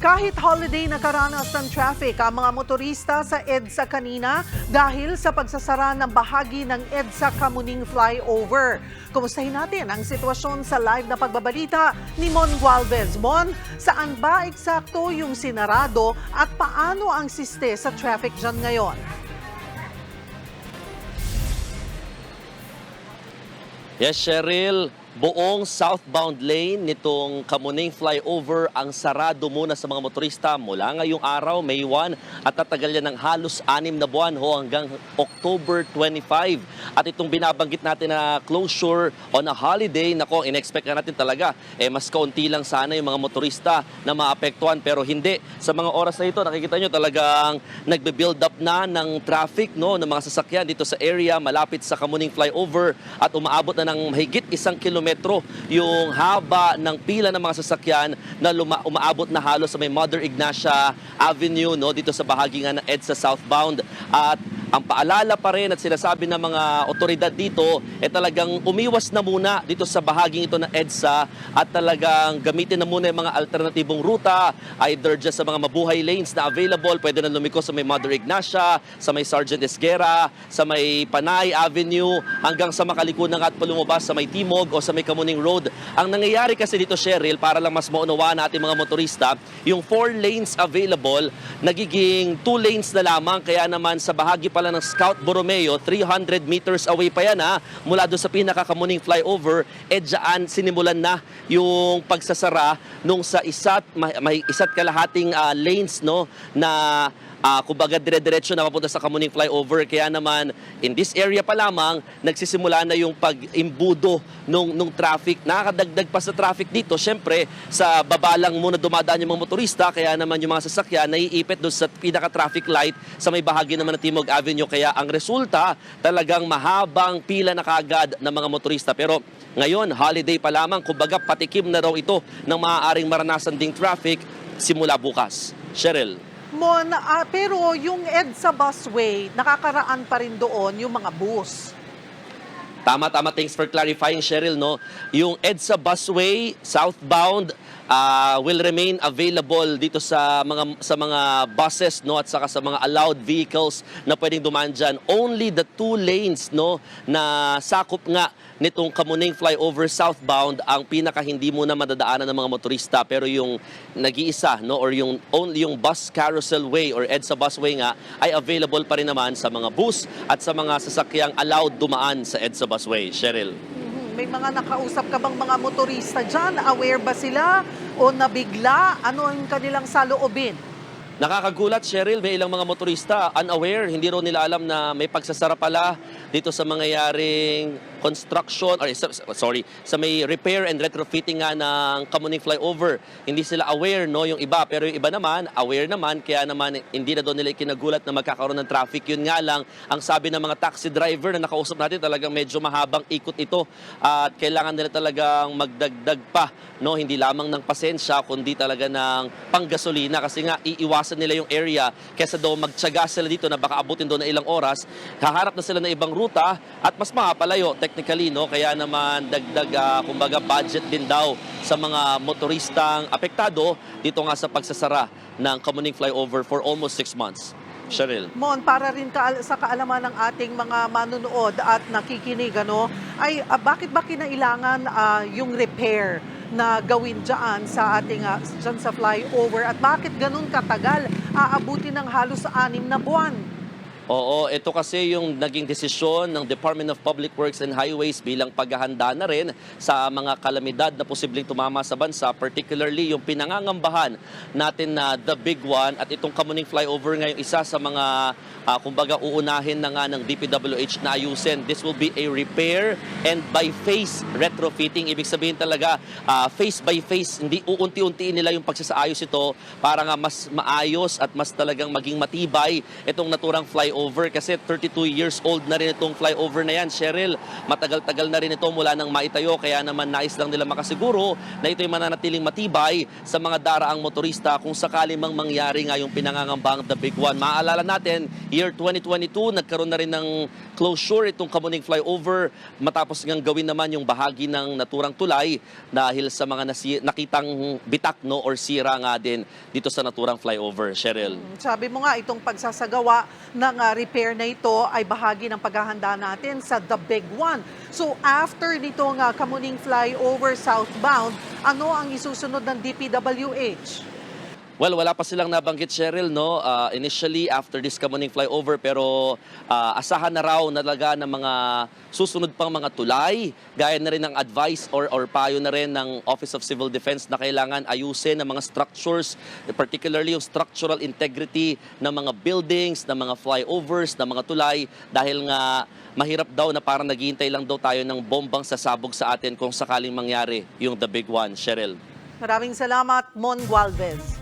Kahit holiday nakaranas ng traffic ang mga motorista sa EDSA kanina dahil sa pagsasara ng bahagi ng EDSA Kamuning Flyover. Kumustahin natin ang sitwasyon sa live na pagbabalita ni Mon Gualvez. Mon, saan ba eksakto yung sinarado at paano ang siste sa traffic dyan ngayon? Yes, Cheryl, buong southbound lane nitong Kamuning Flyover ang sarado muna sa mga motorista mula ngayong araw, May 1, at tatagal yan ng halos anim na buwan ho hanggang October 25. At itong binabanggit natin na closure on a holiday, nako, in-expect na natin talaga, eh, mas kaunti lang sana yung mga motorista na maapektuhan, pero hindi. Sa mga oras na ito, nakikita nyo talagang nagbe-build up na ng traffic no, ng mga sasakyan dito sa area malapit sa Kamuning Flyover at umaabot na ng mahigit isang kilometro yung haba ng pila ng mga sasakyan na luma- umaabot na halos sa may Mother Ignacia Avenue no dito sa bahagi nga ng EDSA southbound. At ang paalala pa rin at sinasabi ng mga otoridad dito ay talagang umiwas na muna dito sa bahaging ito ng EDSA at talagang gamitin na muna yung mga alternatibong ruta either dyan sa mga mabuhay lanes na available. Pwede na lumiko sa may Mother Ignacia sa may Sergeant Esguera sa may Panay Avenue hanggang sa makalikunan at palumabas sa may Timog o sa may Kamuning Road. Ang nangyayari kasi dito Cheryl para lang mas maunawaan natin mga motorista yung four lanes available nagiging two lanes na lamang. Kaya naman sa bahagi pala ng Scout Borromeo 300 meters away pa yan ha? Mula doon sa pinakakamuning flyover eh dyan sinimulan na yung pagsasara nung sa isa't may, may isa't kalahating ah, lanes no na Ah, kumbaga dire-diretso na papunta sa Kamuning Flyover. Kaya naman, in this area pa lamang, nagsisimula na yung pag-imbudo nung, nung traffic. Nakakadagdag pa sa traffic dito. Siyempre, sa baba lang muna dumadaan yung mga motorista. Kaya naman yung mga sasakyan naiipit doon sa pinaka-traffic light sa may bahagi naman ng Timog Avenue. Kaya ang resulta, talagang mahabang pila na kagad ng mga motorista. Pero ngayon, holiday pa lamang. Kumbaga, patikim na raw ito ng maaaring maranasan ding traffic simula bukas. Cheryl. Mon, ah, pero yung EDSA busway, nakakaraan pa rin doon yung mga bus. Tama, tama. Thanks for clarifying, Cheryl. No? Yung EDSA busway, southbound, ah, will remain available dito sa mga sa mga buses no at saka sa mga allowed vehicles na pwedeng dumaan dyan. Only the two lanes no na sakop nga nitong Kamuning Flyover southbound ang pinaka hindi muna madadaanan ng mga motorista pero yung nag-iisa no or yung only yung bus carousel way or EDSA busway nga ay available pa rin naman sa mga bus at sa mga sasakyang allowed dumaan sa EDSA busway. Cheryl. May mga nakausap ka bang mga motorista dyan? Aware ba sila? O nabigla? Ano ang kanilang saloobin? Nakakagulat, Cheryl, may ilang mga motorista unaware, hindi ro nila alam na may pagsasara pala dito sa mangyayaring construction, or sa- sorry, sa may repair and retrofitting nga ng Kamuning Flyover. Hindi sila aware, no, yung iba. Pero yung iba naman, aware naman, kaya naman hindi na doon nila ikinagulat na magkakaroon ng traffic. Yun nga lang, ang sabi ng mga taxi driver na nakausap natin, talagang medyo mahabang ikot ito. At kailangan nila talagang magdagdag pa, no, hindi lamang ng pasensya, kundi talaga ng panggasolina. Kasi nga, iiwasan nila yung area kesa daw magtyaga sila dito na baka abutin doon na ilang oras. Haharap na sila ng ibang ruta at mas makapalayo technically, no? Kaya naman dagdag, ah, kumbaga, budget din daw sa mga motoristang apektado dito nga sa pagsasara ng Kamuning Flyover for almost six months. Cheryl. Mon, para rin ka, sa kaalaman ng ating mga manunood at nakikinig, ano, ay ah, bakit ba kinailangan ah, yung repair na gawin dyan sa ating ah, dyan sa flyover at bakit ganun katagal aabuti ng halos anim na buwan? Oo, ito kasi yung naging desisyon ng Department of Public Works and Highways bilang paghahanda na rin sa mga kalamidad na posibleng tumama sa bansa, particularly yung pinangangambahan natin na the big one at itong Kamuning Flyover ngayon isa sa mga ah, kumbaga uunahin na nga ng DPWH na ayusin. This will be a repair and by phase retrofitting. Ibig sabihin talaga ah, phase by phase, hindi uunti-untiin nila yung pagsasaayos ito para nga mas maayos at mas talagang maging matibay itong naturang flyover flyover kasi 32 years old na rin itong flyover na yan. Cheryl, matagal-tagal na rin ito mula nang maitayo kaya naman nais lang nila makasiguro na ito'y mananatiling matibay sa mga daraang motorista kung sakali mang mangyari nga yung pinangangambang The Big One. Maaalala natin, year 2022, nagkaroon na rin ng closure itong Kamuning flyover matapos ngang gawin naman yung bahagi ng naturang tulay dahil sa mga nasi- nakitang bitak no or sira nga din dito sa naturang flyover. Cheryl. Sabi mo nga, itong pagsasagawa ng ah, repair na ito ay bahagi ng paghahanda natin sa The Big One. So after nitong uh, Kamuning Flyover southbound, ano ang isusunod ng DPWH? Well, wala pa silang nabanggit, Cheryl, no? Uh, initially, after this Kamuning flyover, pero uh, asahan na raw na talaga ng mga susunod pang mga tulay, gaya na rin ng advice or, or payo na rin ng Office of Civil Defense na kailangan ayusin ng mga structures, particularly yung structural integrity ng mga buildings, ng mga flyovers, ng mga tulay, dahil nga mahirap daw na parang naghihintay lang daw tayo ng bombang sasabog sa atin kung sakaling mangyari yung the big one, Cheryl. Maraming salamat, Mon Gualvez.